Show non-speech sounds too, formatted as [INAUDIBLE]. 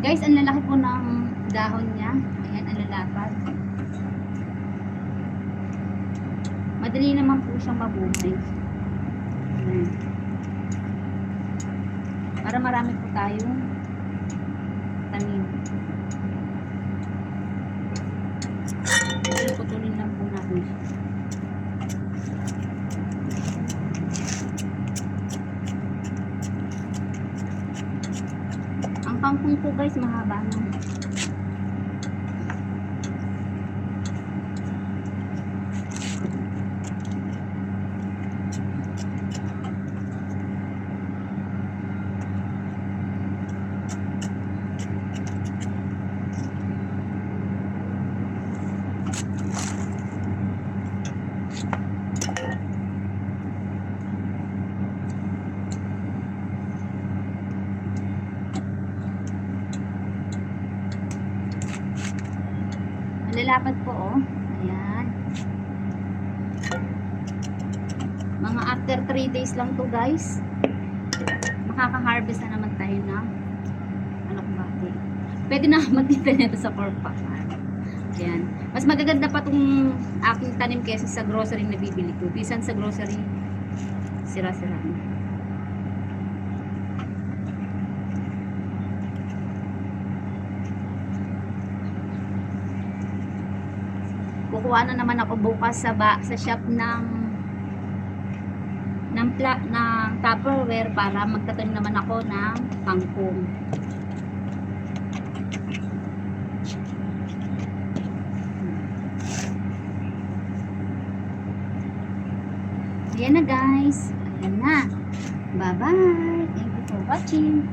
Guys, ang lalaki po ng dahon niya. Ayan, ang lalapad. Madali naman po siyang mabuhay. Ayan. Para marami po tayong tanim. Putulin lang Ang kangkong po guys, mahaba na. Malalapad po oh. Ayan. Mga after 3 days lang to guys. Makaka-harvest na naman tayo na kung bakit. Pwede na [LAUGHS] magtinda nito sa corpa. Ayan. Mas magaganda pa tong aking tanim kesa sa grocery na bibili ko. Bisan sa grocery, sira-sira na. Kukuha na naman ako bukas sa ba, sa shop ng ng pla, ng Tupperware para magtatanim naman ako ng kangkong. Ayan na guys. Ayan na. Bye-bye. Thank you for watching.